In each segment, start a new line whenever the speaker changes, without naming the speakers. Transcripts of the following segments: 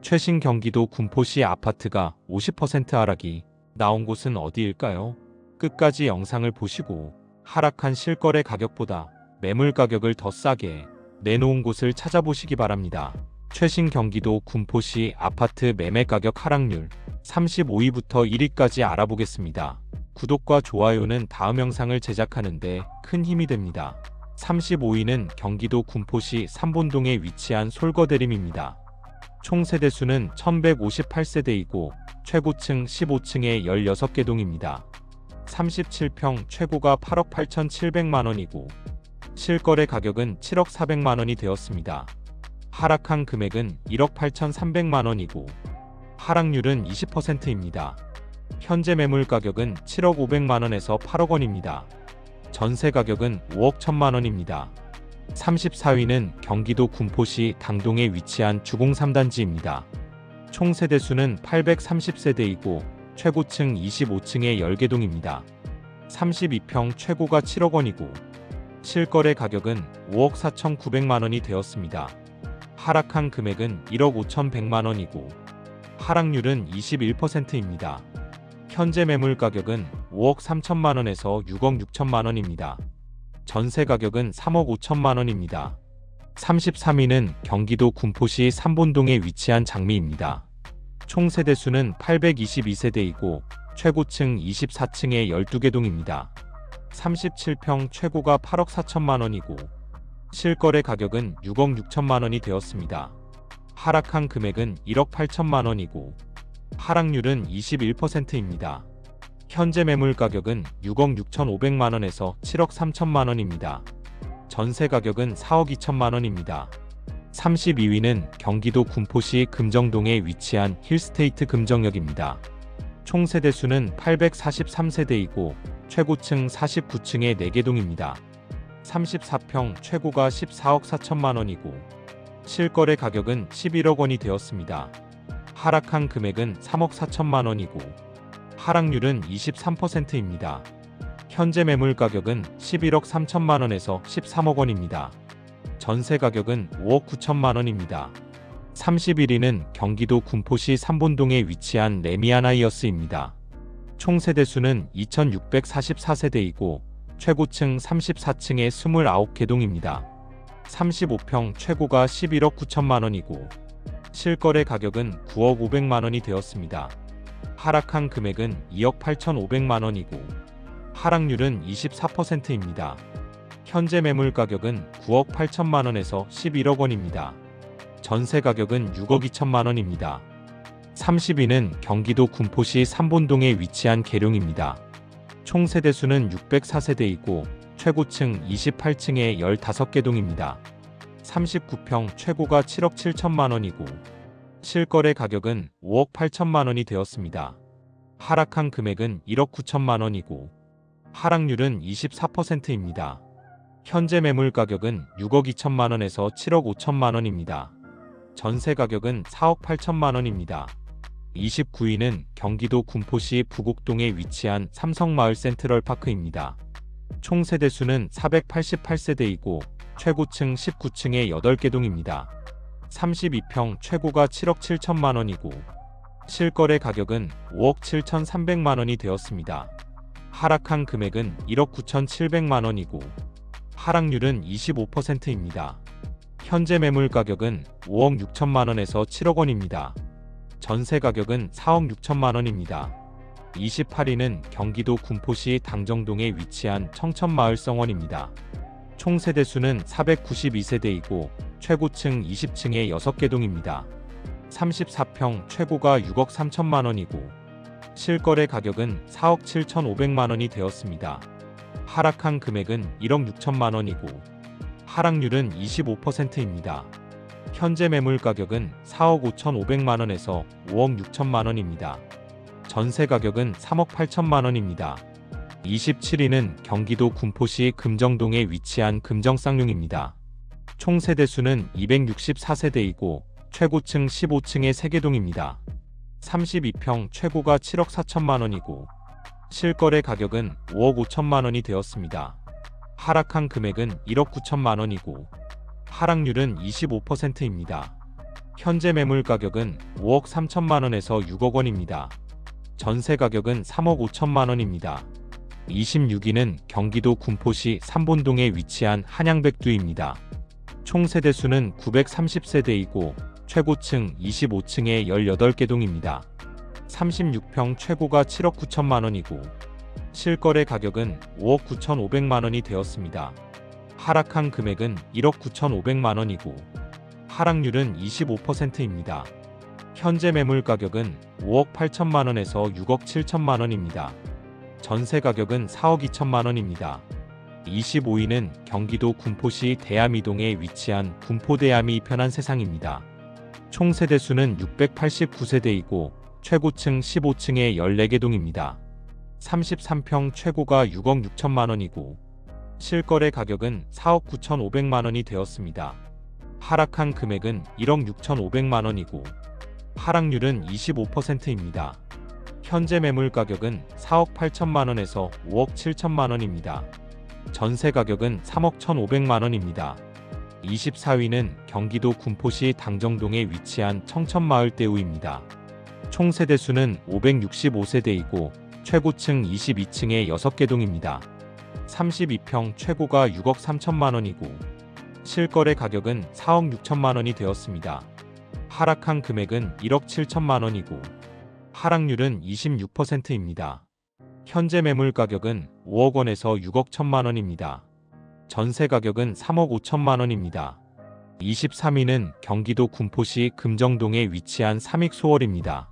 최신 경기도 군포시 아파트가 50% 하락이 나온 곳은 어디일까요? 끝까지 영상을 보시고 하락한 실거래 가격보다 매물 가격을 더 싸게 내놓은 곳을 찾아보시기 바랍니다. 최신 경기도 군포시 아파트 매매 가격 하락률 35위부터 1위까지 알아보겠습니다. 구독과 좋아요는 다음 영상을 제작하는데 큰 힘이 됩니다. 35위는 경기도 군포시 삼본동에 위치한 솔거대림입니다. 총 세대수는 1158세대이고 최고층 15층에 16개 동입니다. 37평 최고가 8억 8,700만 원이고 실거래 가격은 7억 400만 원이 되었습니다. 하락한 금액은 1억 8,300만 원이고 하락률은 20%입니다. 현재 매물 가격은 7억 500만 원에서 8억 원입니다. 전세 가격은 5억 1천만 원입니다. 34위는 경기도 군포시 당동에 위치한 주공 3단지입니다. 총 세대수는 830세대이고 최고층 25층에 10개 동입니다. 32평 최고가 7억 원이고 실거래 가격은 5억 4,900만 원이 되었습니다. 하락한 금액은 1억 5,100만 원이고 하락률은 21%입니다. 현재 매물 가격은 5억 3천만 원에서 6억 6천만 원입니다. 전세 가격은 3억 5천만 원입니다. 33위는 경기도 군포시 삼본동에 위치한 장미입니다. 총 세대수는 822세대이고 최고층 24층에 12개 동입니다. 37평 최고가 8억 4천만 원이고 실거래 가격은 6억 6천만 원이 되었습니다. 하락한 금액은 1억 8천만 원이고 하락률은 21%입니다. 현재 매물 가격은 6억 6천5백만 원에서 7억 3천만 원입니다. 전세 가격은 4억 2천만 원입니다. 32위는 경기도 군포시 금정동에 위치한 힐스테이트 금정역입니다. 총 세대 수는 843세대이고 최고층 49층에 4개 동입니다. 34평 최고가 14억 4천만 원이고 실거래 가격은 11억 원이 되었습니다. 하락한 금액은 3억 4천만 원이고 하락률은 23%입니다. 현재 매물 가격은 11억 3천만 원에서 13억 원입니다. 전세 가격은 5억 9천만 원입니다. 31위는 경기도 군포시 삼본동에 위치한 레미아나이어스입니다. 총 세대 수는 2644세대이고 최고층 34층에 29개 동입니다. 35평 최고가 11억 9천만 원이고 실거래 가격은 9억 500만 원이 되었습니다. 하락한 금액은 2억 8,500만 원이고 하락률은 24%입니다. 현재 매물 가격은 9억 8천만 원에서 11억 원입니다. 전세 가격은 6억 2천만 원입니다. 30위는 경기도 군포시 삼본동에 위치한 계룡입니다. 총 세대수는 604세대이고 최고층 28층에 15개 동입니다. 39평 최고가 7억 7천만 원이고 실거래 가격은 5억 8천만 원이 되었습니다. 하락한 금액은 1억 9천만 원이고 하락률은 24%입니다. 현재 매물 가격은 6억 2천만 원에서 7억 5천만 원입니다. 전세 가격은 4억 8천만 원입니다. 29위는 경기도 군포시 부곡동에 위치한 삼성마을 센트럴 파크입니다. 총 세대수는 488세대이고 최고층 19층에 8개 동입니다. 32평 최고가 7억 7천만 원이고 실거래 가격은 5억 7천3백만 원이 되었습니다. 하락한 금액은 1억 9천7백만 원이고 하락률은 25%입니다. 현재 매물 가격은 5억 6천만 원에서 7억 원입니다. 전세 가격은 4억 6천만 원입니다. 28위는 경기도 군포시 당정동에 위치한 청천마을 성원입니다. 총 세대수는 492세대이고 최고층 20층에 6개 동입니다. 34평 최고가 6억 3천만 원이고 실거래 가격은 4억 7천5백만 원이 되었습니다. 하락한 금액은 1억 6천만 원이고 하락률은 25%입니다. 현재 매물 가격은 4억 5천5백만 원에서 5억 6천만 원입니다. 전세 가격은 3억 8천만 원입니다. 27위는 경기도 군포시 금정동에 위치한 금정쌍용입니다. 총 세대수는 264세대이고 최고층 15층의 3개 동입니다. 32평 최고가 7억 4천만 원이고 실거래 가격은 5억 5천만 원이 되었습니다. 하락한 금액은 1억 9천만 원이고 하락률은 25%입니다. 현재 매물 가격은 5억 3천만 원에서 6억 원입니다. 전세 가격은 3억 5천만 원입니다. 26위는 경기도 군포시 삼본동에 위치한 한양백두입니다. 총 세대수는 930세대이고 최고층 25층에 18개 동입니다. 36평 최고가 7억 9천만 원이고 실거래 가격은 5억 9천5백만 원이 되었습니다. 하락한 금액은 1억 9천5백만 원이고 하락률은 25%입니다. 현재 매물 가격은 5억 8천만 원에서 6억 7천만 원입니다. 전세 가격은 4억 2천만 원입니다. 25위는 경기도 군포시 대암이동에 위치한 군포대암이 편한 세상입니다. 총 세대수는 689세대이고 최고층 15층에 14개 동입니다. 33평 최고가 6억 6천만 원이고 실거래 가격은 4억 9천5백만 원이 되었습니다. 하락한 금액은 1억 6천5백만 원이고 하락률은 25%입니다. 현재 매물 가격은 4억 8천만 원에서 5억 7천만 원입니다. 전세 가격은 3억 1,500만 원입니다. 24위는 경기도 군포시 당정동에 위치한 청천마을 대우입니다. 총 세대 수는 565세대이고 최고층 22층에 6개 동입니다. 32평 최고가 6억 3천만 원이고 실거래 가격은 4억 6천만 원이 되었습니다. 하락한 금액은 1억 7천만 원이고 하락률은 26%입니다. 현재 매물 가격은 5억 원에서 6억 1천만 원입니다. 전세 가격은 3억 5천만 원입니다. 23위는 경기도 군포시 금정동에 위치한 삼익소월입니다.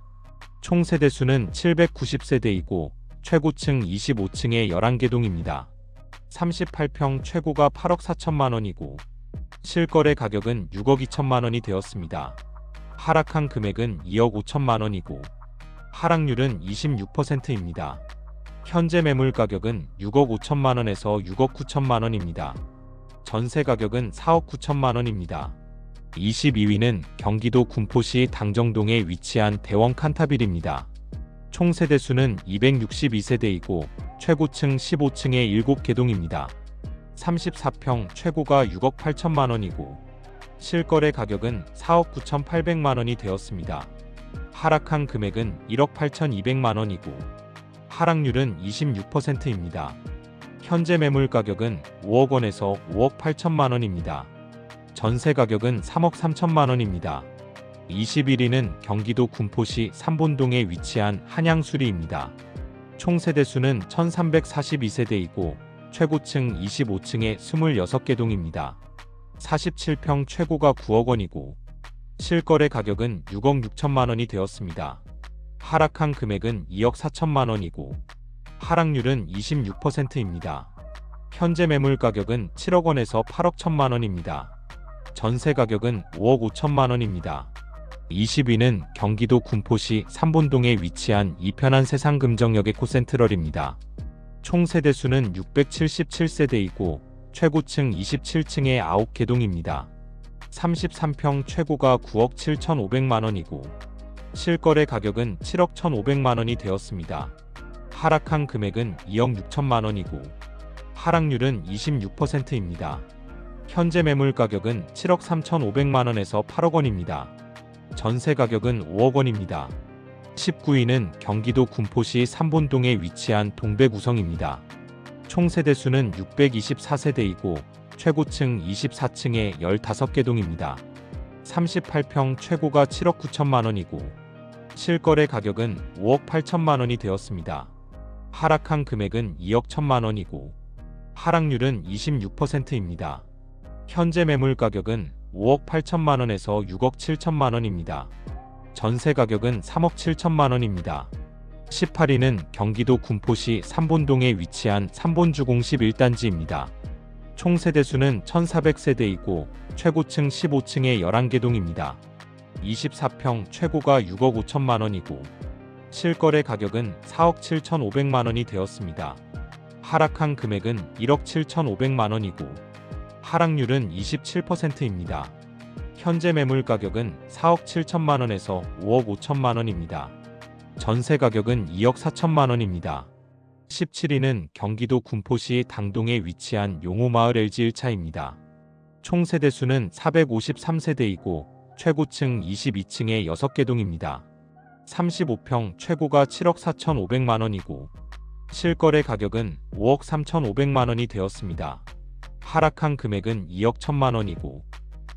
총 세대수는 790세대이고 최고층 25층에 11개 동입니다. 38평 최고가 8억 4천만 원이고 실거래 가격은 6억 2천만 원이 되었습니다. 하락한 금액은 2억 5천만 원이고 하락률은 26%입니다. 현재 매물 가격은 6억 5천만 원에서 6억 9천만 원입니다. 전세 가격은 4억 9천만 원입니다. 22위는 경기도 군포시 당정동에 위치한 대원 칸타빌입니다. 총 세대 수는 262세대이고 최고층 15층에 7개 동입니다. 34평 최고가 6억 8천만 원이고 실거래 가격은 4억 9천 8백만 원이 되었습니다. 하락한 금액은 1억 8천2백만 원이고 하락률은 26%입니다. 현재 매물 가격은 5억 원에서 5억 8천만 원입니다. 전세 가격은 3억 3천만 원입니다. 21위는 경기도 군포시 삼본동에 위치한 한양수리입니다. 총 세대수는 1342세대이고 최고층 25층에 26개 동입니다. 47평 최고가 9억 원이고 실거래 가격은 6억 6천만 원이 되었습니다. 하락한 금액은 2억 4천만 원이고 하락률은 26%입니다. 현재 매물 가격은 7억 원에서 8억 1천만 원입니다. 전세 가격은 5억 5천만 원입니다. 20위는 경기도 군포시 삼본동에 위치한 이편한 세상 금정역의 코센트럴입니다. 총 세대 수는 677세대이고 최고층 27층에 9개 동입니다. 33평 최고가 9억 7천5백만 원이고 실거래 가격은 7억 1,500만 원이 되었습니다. 하락한 금액은 2억 6천만 원이고 하락률은 26%입니다. 현재 매물 가격은 7억 3,500만 원에서 8억 원입니다. 전세 가격은 5억 원입니다. 19위는 경기도 군포시 삼본동에 위치한 동백우성입니다. 총 세대 수는 624세대이고 최고층 24층에 15개 동입니다. 38평 최고가 7억 9천만 원이고 실거래 가격은 5억 8천만 원이 되었습니다. 하락한 금액은 2억 1천만 원이고 하락률은 26%입니다. 현재 매물 가격은 5억 8천만 원에서 6억 7천만 원입니다. 전세 가격은 3억 7천만 원입니다. 18위는 경기도 군포시 삼본동에 위치한 삼본주공 11단지입니다. 총 세대수는 1400세대이고 최고층 15층에 11개 동입니다. 24평 최고가 6억 5천만 원이고 실거래 가격은 4억 7천5백만 원이 되었습니다. 하락한 금액은 1억 7천5백만 원이고 하락률은 27%입니다. 현재 매물 가격은 4억 7천만 원에서 5억 5천만 원입니다. 전세 가격은 2억 4천만 원입니다. 17위는 경기도 군포시 당동에 위치한 용호마을 LG 1차입니다. 총 세대수는 453세대이고 최고층 22층에 6개 동입니다. 35평 최고가 7억 4,500만 원이고 실거래 가격은 5억 3,500만 원이 되었습니다. 하락한 금액은 2억 1천만 원이고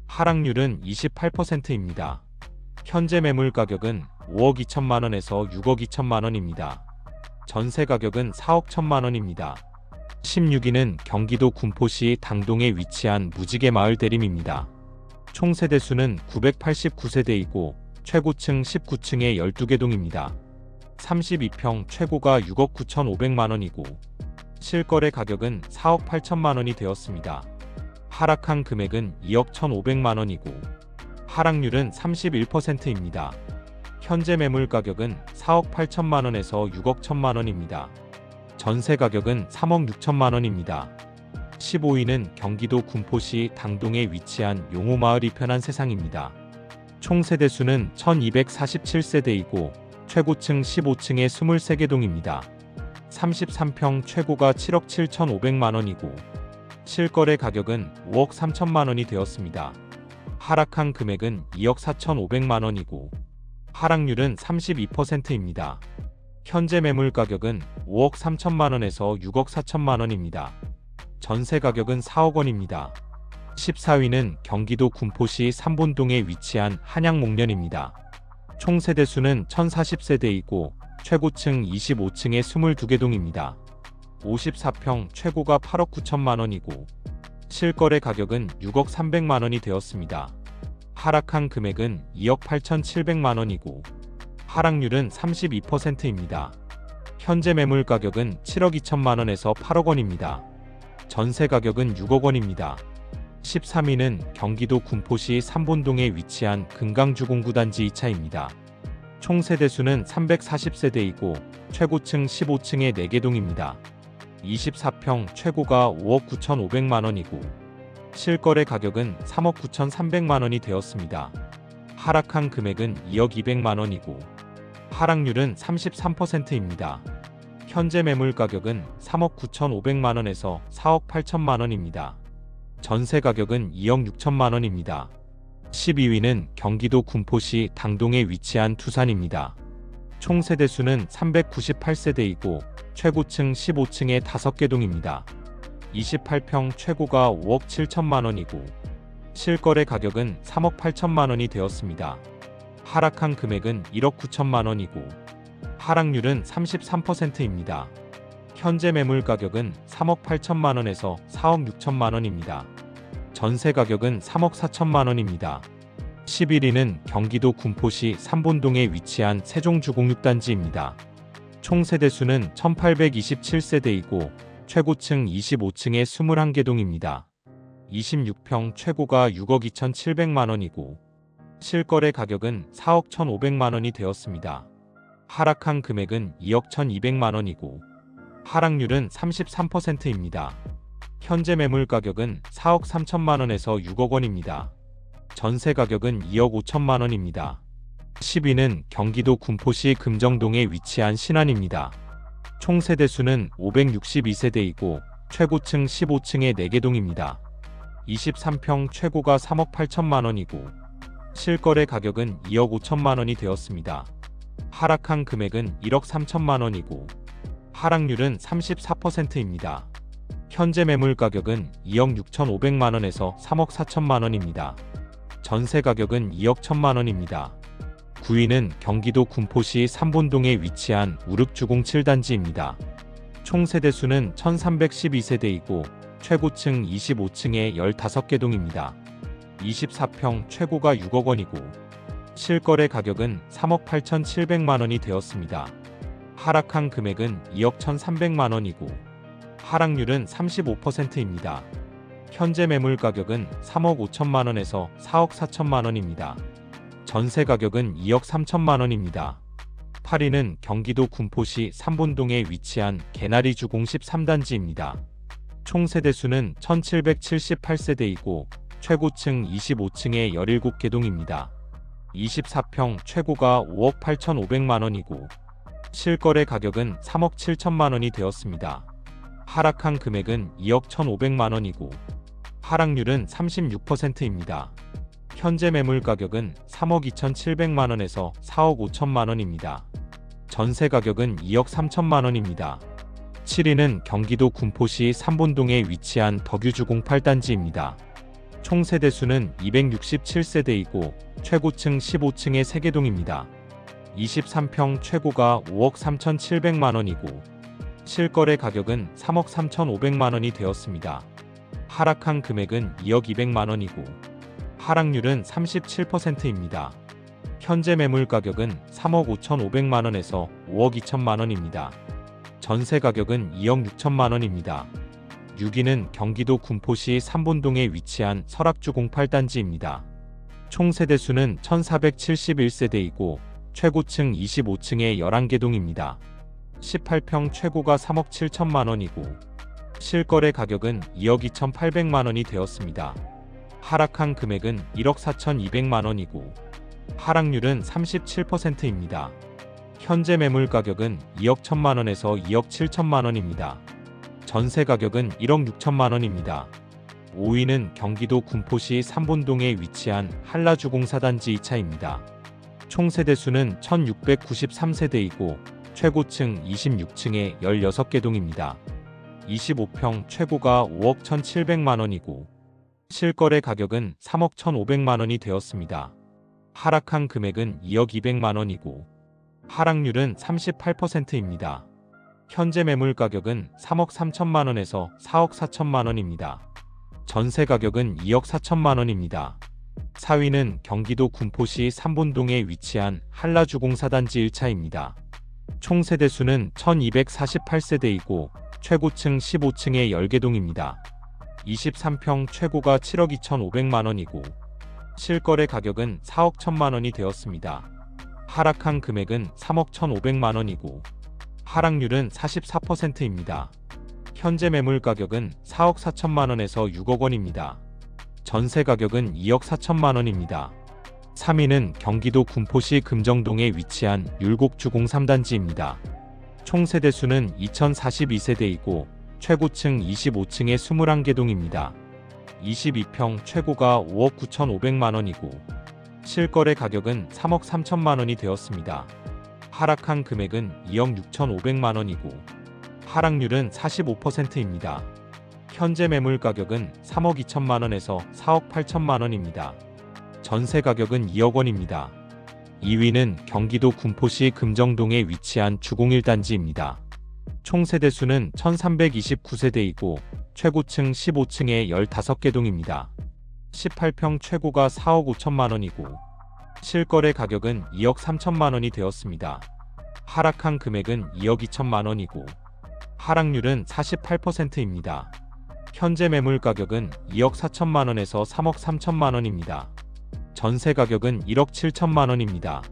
하락률은 28%입니다. 현재 매물 가격은 5억 2천만 원에서 6억 2천만 원입니다. 전세 가격은 4억 1천만 원입니다. 16위는 경기도 군포시 당동에 위치한 무지개 마을 대림입니다. 총 세대 수는 989세대이고 최고층 19층에 12개 동입니다. 32평 최고가 6억 9,500만 원이고 실거래 가격은 4억 8천만 원이 되었습니다. 하락한 금액은 2억 1,500만 원이고 하락률은 31%입니다. 현재 매물 가격은 4억 8천만 원에서 6억 1천만 원입니다. 전세 가격은 3억 6천만 원입니다. 15위는 경기도 군포시 당동에 위치한 용호마을이 편한 세상입니다. 총 세대 수는 1247세대이고 최고층 15층에 23개 동입니다. 33평 최고가 7억 7,500만 원이고 실거래 가격은 5억 3천만 원이 되었습니다. 하락한 금액은 2억 4,500만 원이고 하락률은 32%입니다. 현재 매물 가격은 5억 3천만 원에서 6억 4천만 원입니다. 전세 가격은 4억 원입니다. 14위는 경기도 군포시 삼본동에 위치한 한양목련입니다. 총 세대 수는 1040세대이고 최고층 25층에 22개 동입니다. 54평 최고가 8억 9천만 원이고 실거래 가격은 6억 300만 원이 되었습니다. 하락한 금액은 2억 8,700만 원이고 하락률은 32%입니다. 현재 매물 가격은 7억 2천만 원에서 8억 원입니다. 전세 가격은 6억 원입니다. 13위는 경기도 군포시 삼본동에 위치한 금강주공구단지 2차입니다. 총 세대수는 340세대이고 최고층 15층에 4개 동입니다. 24평 최고가 5억 9,500만 원이고 실거래 가격은 3억 9,300만 원이 되었습니다. 하락한 금액은 2억 200만 원이고 하락률은 33%입니다. 현재 매물 가격은 3억 9,500만 원에서 4억 8천만 원입니다. 전세 가격은 2억 6천만 원입니다. 12위는 경기도 군포시 당동에 위치한 투산입니다. 총 세대수는 398세대이고 최고층 15층에 5개 동입니다. 28평 최고가 5억 7천만 원이고 실거래 가격은 3억 8천만 원이 되었습니다. 하락한 금액은 1억 9천만 원이고 하락률은 33%입니다. 현재 매물 가격은 3억 8천만 원에서 4억 6천만 원입니다. 전세 가격은 3억 4천만 원입니다. 11위는 경기도 군포시 삼본동에 위치한 세종주공육단지입니다. 총 세대수는 1827세대이고 최고층 25층에 21개 동입니다. 26평 최고가 6억 2,700만 원이고 실거래 가격은 4억 1,500만 원이 되었습니다. 하락한 금액은 2억 1,200만 원이고 하락률은 33%입니다. 현재 매물 가격은 4억 3천만 원에서 6억 원입니다. 전세 가격은 2억 5천만 원입니다. 10위는 경기도 군포시 금정동에 위치한 신안입니다. 총 세대수는 562세대이고 최고층 15층에 4개 동입니다. 23평 최고가 3억 8천만 원이고 실거래 가격은 2억 5천만 원이 되었습니다. 하락한 금액은 1억 3천만 원이고 하락률은 34%입니다. 현재 매물 가격은 2억 6천5백만 원에서 3억 4천만 원입니다. 전세 가격은 2억 1천만 원입니다. 9위는 경기도 군포시 삼본동에 위치한 우륵주공 7단지입니다. 총 세대수는 1312세대이고 최고층 25층에 15개 동입니다. 24평 최고가 6억 원이고 실거래 가격은 3억 8,700만 원이 되었습니다. 하락한 금액은 2억 1,300만 원이고 하락률은 35%입니다. 현재 매물 가격은 3억 5천만 원에서 4억 4천만 원입니다. 전세 가격은 2억 3천만 원입니다. 8위는 경기도 군포시 삼본동에 위치한 개나리 주공 13단지입니다. 총 세대수는 1778세대이고 최고층 25층에 17개 동입니다. 24평 최고가 5억 8,500만 원이고 실거래 가격은 3억 7천만 원이 되었습니다. 하락한 금액은 2억 1,500만 원이고 하락률은 36%입니다. 현재 매물 가격은 3억 2,700만 원에서 4억 5천만 원입니다. 전세 가격은 2억 3천만 원입니다. 7위는 경기도 군포시 삼본동에 위치한 덕유주공 8단지입니다. 총 세대수는 267세대이고 최고층 15층의 세개동입니다. 23평 최고가 5억 3,700만 원이고 실거래 가격은 3억 3,500만 원이 되었습니다. 하락한 금액은 2억 200만 원이고 하락률은 37%입니다. 현재 매물 가격은 3억 5,500만 원에서 5억 2천만 원입니다. 전세 가격은 2억 6천만 원입니다. 6위는 경기도 군포시 삼본동에 위치한 설악주 08단지입니다. 총 세대 수는 1471세대이고 최고층 25층의 11개 동입니다. 18평 최고가 3억 7천만 원이고 실거래 가격은 2억 2,800만 원이 되었습니다. 하락한 금액은 1억 4,200만 원이고 하락률은 37%입니다. 현재 매물 가격은 2억 1천만 원에서 2억 7천만 원입니다. 전세 가격은 1억 6천만 원입니다. 5위는 경기도 군포시 삼본동에 위치한 한라주공사단지 2차입니다. 총 세대 수는 1693세대이고 최고층 26층의 16개 동입니다. 25평 최고가 5억 1,700만 원이고 실거래 가격은 3억 1,500만 원이 되었습니다. 하락한 금액은 2억 200만 원이고 하락률은 38%입니다. 현재 매물 가격은 3억 3천만 원에서 4억 4천만 원입니다. 전세 가격은 2억 4천만 원입니다. 4위는 경기도 군포시 삼본동에 위치한 한라주공사단지 1차입니다. 총 세대수는 1248세대이고 최고층 15층의 10개 동입니다. 23평 최고가 7억 2,500만 원이고 실거래 가격은 4억 1천만 원이 되었습니다. 하락한 금액은 3억 1,500만 원이고 하락률은 44%입니다. 현재 매물 가격은 4억 4천만 원에서 6억 원입니다. 전세 가격은 2억 4천만 원입니다. 3위는 경기도 군포시 금정동에 위치한 율곡주공 3단지입니다. 총 세대수는 2042세대이고 최고층 25층의 21개 동입니다. 22평 최고가 5억 9,500만 원이고 실거래 가격은 3억 3천만 원이 되었습니다. 하락한 금액은 2억 6,500만 원이고 하락률은 45%입니다. 현재 매물 가격은 3억 2천만 원에서 4억 8천만 원입니다. 전세 가격은 2억 원입니다. 2위는 경기도 군포시 금정동에 위치한 주공 1단지입니다. 총 세대수는 1329세대이고 최고층 15층의 15개 동입니다. 18평 최고가 4억 5천만 원이고 실거래 가격은 2억 3천만 원이 되었습니다. 하락한 금액은 2억 2천만 원이고 하락률은 48%입니다. 현재 매물 가격은 2억 4천만 원에서 3억 3천만 원입니다. 전세 가격은 1억 7천만 원입니다.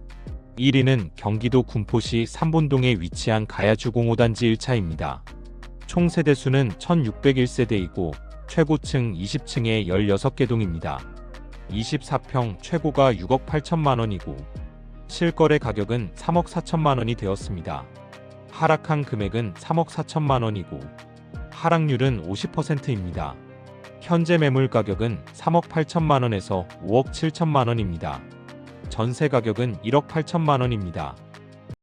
1위는 경기도 군포시 삼본동에 위치한 가야주공 5단지 1차입니다. 총 세대수는 1601세대이고 최고층 20층의 16개 동입니다. 24평 최고가 6억 8천만 원이고 실거래 가격은 3억 4천만 원이 되었습니다. 하락한 금액은 3억 4천만 원이고 하락률은 50%입니다. 현재 매물 가격은 3억 8천만 원에서 5억 7천만 원입니다. 전세 가격은 1억 8천만 원입니다.